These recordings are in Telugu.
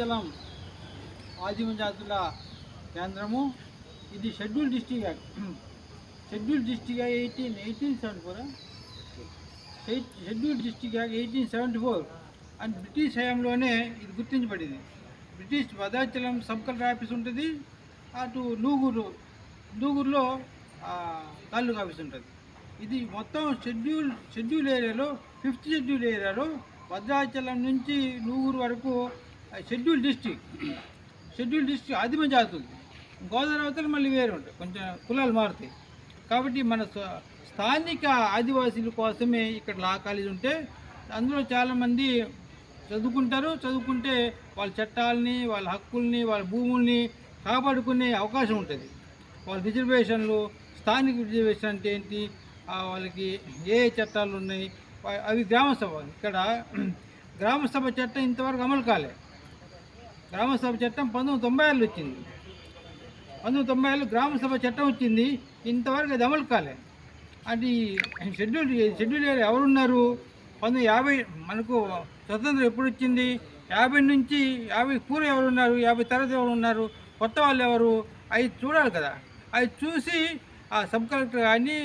అరుణాచలం ఆదిమ జాతుల కేంద్రము. ఇది schedule district schedule district eighteen eighteen seventy four? Schedule district act eighteen seventy four. And British హయాంలోనే ఇది గుర్తించబడింది. British Bhadrachalam sub collector office ఉంటుంది. అటు నూగూరు నూగూరులో తాలూకా ఆఫీస్ ఉంటుంది. ఇది మొత్తం షెడ్యూల్ షెడ్యూల్ ఏరియాలో ఫిఫ్త్ షెడ్యూల్ ఏరియాలో భద్రాచలం నుంచి నూగూరు వరకు షెడ్యూల్ డిస్టిక్ షెడ్యూల్ డిస్టిక్ ఆదిమ జాతులు. గోదావరి అవతల మళ్ళీ వేరే ఉంటాయి కొంచెం కులాలు మారుతాయి. కాబట్టి మన స్థానిక ఆదివాసీల కోసమే ఇక్కడ లా కాలేజ్ ఉంటే అందులో చాలామంది చదువుకుంటారు. చదువుకుంటే వాళ్ళ చట్టాలని వాళ్ళ హక్కుల్ని వాళ్ళ భూముల్ని కాపాడుకునే అవకాశం ఉంటుంది. వాళ్ళ రిజర్వేషన్లు స్థానిక రిజర్వేషన్ అంటే ఏంటి? వాళ్ళకి ఏ చట్టాలు ఉన్నాయి? అవి గ్రామసభ. ఇక్కడ గ్రామసభ చట్టం ఇంతవరకు అమలు కాలేదు గ్రామసభ చట్టం పంతొమ్మిది తొంభై ఏళ్ళు వచ్చింది. పంతొమ్మిది తొంభై ఏళ్ళు గ్రామసభ చట్టం వచ్చింది. ఇంతవరకు అది అమలు కాలే. అది షెడ్యూల్ షెడ్యూల్ ఎవరున్నారు? పంతొమ్మిది యాభై మనకు స్వతంత్రం ఎప్పుడు వచ్చింది? యాభై నుంచి యాభై పూర్వం ఎవరు ఉన్నారు యాభై తర్వాత ఎవరు ఉన్నారు కొత్త వాళ్ళు ఎవరు? అవి చూడాలి కదా. అవి చూసి ఆ సబ్ కలెక్టర్ కానీ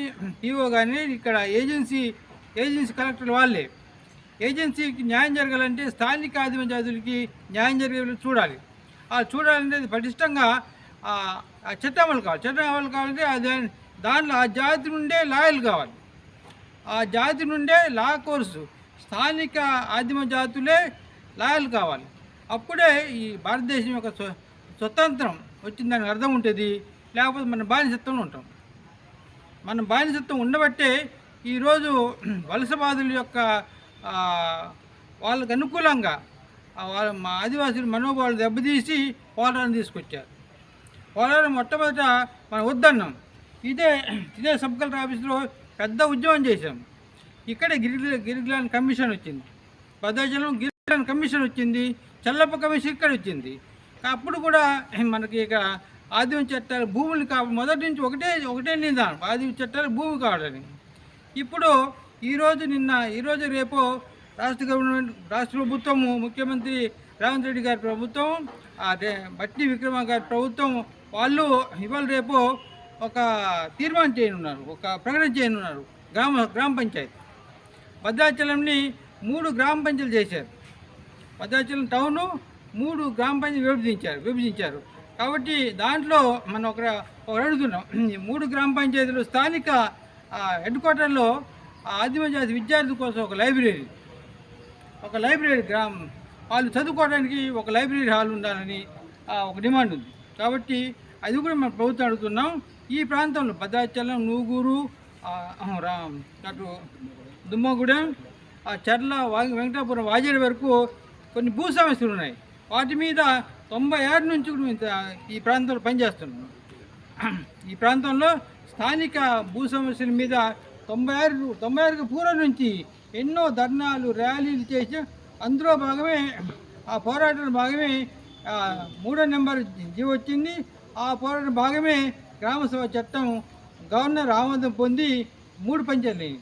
ఈఓ కానీ ఇక్కడ ఏజెన్సీ ఏజెన్సీ కలెక్టర్ వాళ్ళే. ఏజెన్సీకి న్యాయం జరగాలంటే స్థానిక ఆదిమ జాతులకి న్యాయం జరిగే చూడాలి. ఆ చూడాలంటే అది పటిష్టంగా చట్టం అమలు కావాలి. చట్టం అమలు కావాలంటే అది దానిలో ఆ జాతి నుండే లాయలు కావాలి. ఆ జాతి నుండే లా కోర్సు స్థానిక ఆదిమ జాతులే లాయలు కావాలి. అప్పుడే ఈ భారతదేశం యొక్క స్వతంత్రం వచ్చిందని అర్థం ఉంటుంది. లేకపోతే మన బానిసత్వంలో ఉంటాం. మన బానిసత్వం ఉండబట్టే ఈరోజు వలసవాదుల యొక్క వాళ్ళకు అనుకూలంగా వాళ్ళ మా ఆదివాసులు మనోభావాలు దెబ్బతీసి పోరాటం తీసుకొచ్చారు. పోరాటం మొట్టమొదట మనం వద్దన్నాం. ఇదే ఇదే సబ్ కలెక్టర్ ఆఫీస్లో పెద్ద ఉద్యమం చేశాం. ఇక్కడే గిరిగిల గిరిగిలాన్ కమిషన్ వచ్చింది. భద్రాచలం గిరిగిలాన్ కమిషన్ వచ్చింది. చల్లప్ప కమిషన్ ఇక్కడ వచ్చింది. అప్పుడు కూడా మనకి ఇక ఆదిమ చట్టాలు భూములు కా మొదటి నుంచి ఒకటే ఒకటే నిదానం. ఆదిమ చట్టాలు భూమి కావాలని. ఇప్పుడు ఈరోజు నిన్న ఈరోజు రేపు రాష్ట్ర గవర్నమెంట్ రాష్ట్ర ప్రభుత్వము ముఖ్యమంత్రి రేవంత్ రెడ్డి గారి ప్రభుత్వం అదే బట్టి విక్రమ గారి ప్రభుత్వం వాళ్ళు ఇవాళ రేపు ఒక తీర్మానం చేయనున్నారు ఒక ప్రకటన చేయనున్నారు గ్రామ గ్రామ పంచాయతీ. భద్రాచలంని మూడు గ్రామ పంచాయతీలు చేశారు. భద్రాచలం టౌను మూడు గ్రామ పంచాయతీ విభజించారు విభజించారు. కాబట్టి దాంట్లో మనం ఒక అడుగుతున్నాం. మూడు గ్రామ పంచాయతీలు స్థానిక హెడ్ క్వార్టర్లో ఆదిమ జాతి విద్యార్థి కోసం ఒక లైబ్రరీ. ఒక లైబ్రరీ గ్రామం. వాళ్ళు చదువుకోవడానికి ఒక లైబ్రరీ హాల్ ఉండాలని ఆ, ఒక డిమాండ్ ఉంది. కాబట్టి అది కూడా మనం ప్రభుత్వం అడుగుతున్నాం. ఈ ప్రాంతంలో భద్రాచలం నూగూరు అటు దుమ్మగూడెం ఆ చర్ల వెంకటాపురం వాజేడు వరకు కొన్ని భూ సమస్యలు ఉన్నాయి. వాటి మీద తొంభై ఏడు నుంచి కూడా ఈ ప్రాంతంలో పనిచేస్తున్నాం. ఈ ప్రాంతంలో స్థానిక భూ సమస్యల మీద తొంభై ఆరు తొంభై ఆరుకి పూర్వం నుంచి ఎన్నో ధర్నాలు ర్యాలీలు చేసి అందులో భాగమే ఆ పోరాటం భాగమే మూడో నెంబర్ జీవో వచ్చింది. ఆ పోరాటం భాగమే గ్రామసభ చట్టం గవర్నర్ ఆమోదం పొంది మూడు పంచాయతీలు.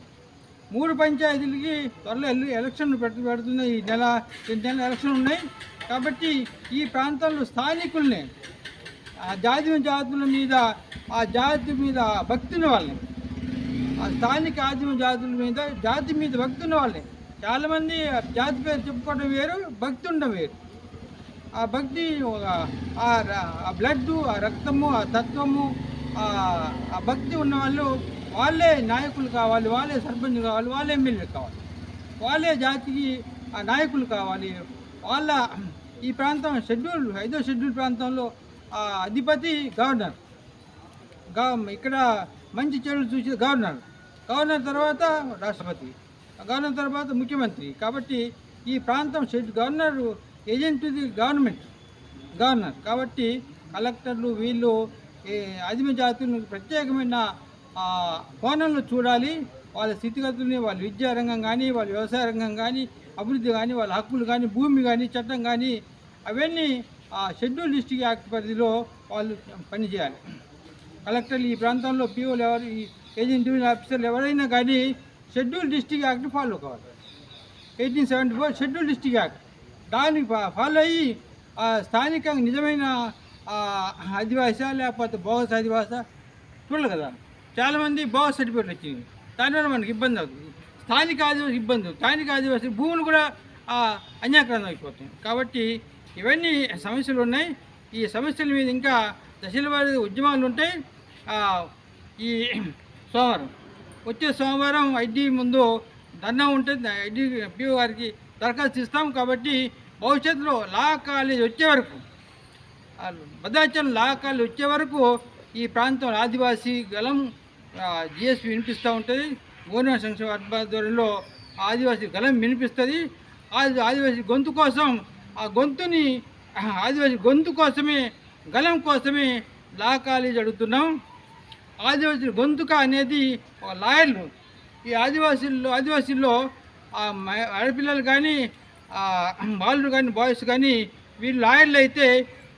మూడు పంచాయతీలకి త్వరలో ఎలక్షన్ ఎలక్షన్లు పెడుతున్నాయి. ఈ నెల ఈ నెల ఎలక్షన్లు ఉన్నాయి. కాబట్టి ఈ ప్రాంతంలో స్థానికుల్ని ఆ జాతి జాతుల మీద ఆ జాతి మీద భక్తిని వాళ్ళని స్థానిక ఆదిమ జాతుల మీద జాతి మీద భక్తి ఉన్న చాలామంది ఆ జాతి పేరు చెప్పుకోవడం వేరు భక్తి ఉండడం వేరు. ఆ భక్తి ఒక- ఆ ర- ఆ బ్లడ్ ఆ రక్తము ఆ తత్వము ఆ భక్తి ఉన్న వాళ్ళు వాళ్ళే నాయకులు కావాలి వాళ్ళే సర్పంచ్ కావాలి వాళ్ళే ఎమ్మెల్యే కావాలి. వాళ్ళే జాతికి ఆ నాయకులు కావాలి. వాళ్ళ ఈ ప్రాంతం షెడ్యూల్ ఐదో షెడ్యూల్ ప్రాంతంలో ఆ అధిపతి గవర్నర్. గా ఇక్కడ మంచి చెడులు చూసి గవర్నర్. గవర్నర్ తర్వాత రాష్ట్రపతి గవర్నర్ తర్వాత ముఖ్యమంత్రి. కాబట్టి ఈ ప్రాంతం shed governor agent the government governor. కాబట్టి కలెక్టర్లు వీళ్ళు ఈ ఆదిమ జాతులను ప్రత్యేకమైన కోణంలో చూడాలి. వాళ్ళ స్థితిగతుల్ని వాళ్ళ విద్యా రంగం కానీ వాళ్ళ వ్యవసాయ రంగం కానీ అభివృద్ధి కానీ వాళ్ళ హక్కులు కానీ భూమి కానీ చట్టం కానీ అవన్నీ ఆ షెడ్యూల్ డిస్టిక్ యాక్ట్ పరిధిలో వాళ్ళు పనిచేయాలి. కలెక్టర్లు ఈ ప్రాంతంలో పీఓలు ఎవరు? ఏజెంట్ ఆఫీసర్లు ఎవరైనా కానీ షెడ్యూల్ డిస్ట్రిక్ట్ యాక్ట్ ఫాలో కావాలి. Eighteen seventy four schedule district act. దాన్ని ఫా- ఫాలో అయ్యి స్థానికంగా నిజమైన ఆదివాస లేకపోతే బోగస్ ఆదివాసా చూడలేదు కదా. చాలామంది బోగస్ సర్టిఫికేట్లు వచ్చింది దానివల్ల మనకి ఇబ్బంది అవుతుంది. స్థానిక ఆదివాసి ఇబ్బంది స్థానిక ఆదివాసి భూములు కూడా ఆ, అయిపోతుంది. కాబట్టి ఇవన్నీ సమస్యలు ఉన్నాయి. ఈ సమస్యల మీద ఇంకా దశల వారి ఉద్యమాలు ఉంటాయి. ఈ సోమవారం వచ్చే సోమవారం ఐడి ముందు ధర్నా ఉంటుంది. ఐడి పిఓ గారికి దరఖాస్తు ఇస్తాం కాబట్టి భవిష్యత్తులో లా కాలేజ్ వచ్చే వరకు భద్రాచలం లా కాలేజ్ వచ్చే వరకు ఈ ప్రాంతం ఆదివాసీ గలం జిఎస్పి వినిపిస్తూ ఉంటుంది. గవర్నమెంట్ సంక్షేమ ఆధ్వర్యంలో ఆదివాసీ గలం వినిపిస్తుంది. ఆది ఆదివాసీ గొంతు కోసం ఆ గొంతుని ఆదివాసీ గొంతు కోసమే గలం కోసమే లా కాలేజ్ అడుగుతున్నాం. ఆదివాసీ గొంతుక అనేది ఒక లాయర్లు. ఈ ఆదివాసీల్లో ఆదివాసీల్లో ఆ మ- ఆడపిల్లలు కానీ వాళ్ళు కానీ బాయ్స్ కానీ వీళ్ళు లాయర్లు అయితే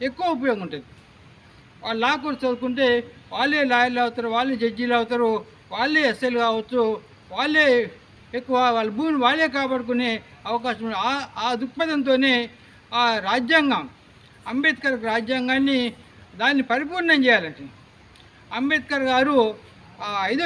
ఎక్కువ ఉపయోగం ఉంటుంది. వాళ్ళు లా కోర్స్ చదువుకుంటే వాళ్ళే లాయర్లు అవుతారు వాళ్ళే జడ్జీలు అవుతారు వాళ్ళే ఎస్ఎల్ కావచ్చు వాళ్ళే ఎక్కువ వాళ్ళ భూమిని వాళ్ళే కాపాడుకునే అవకాశం ఉంది. ఆ ఆ దృక్పథంతోనే ఆ రాజ్యాంగం అంబేద్కర్ రాజ్యాంగాన్ని దాన్ని పరిపూర్ణం చేయాలంటే అంబేద్కర్ గారు ఐదో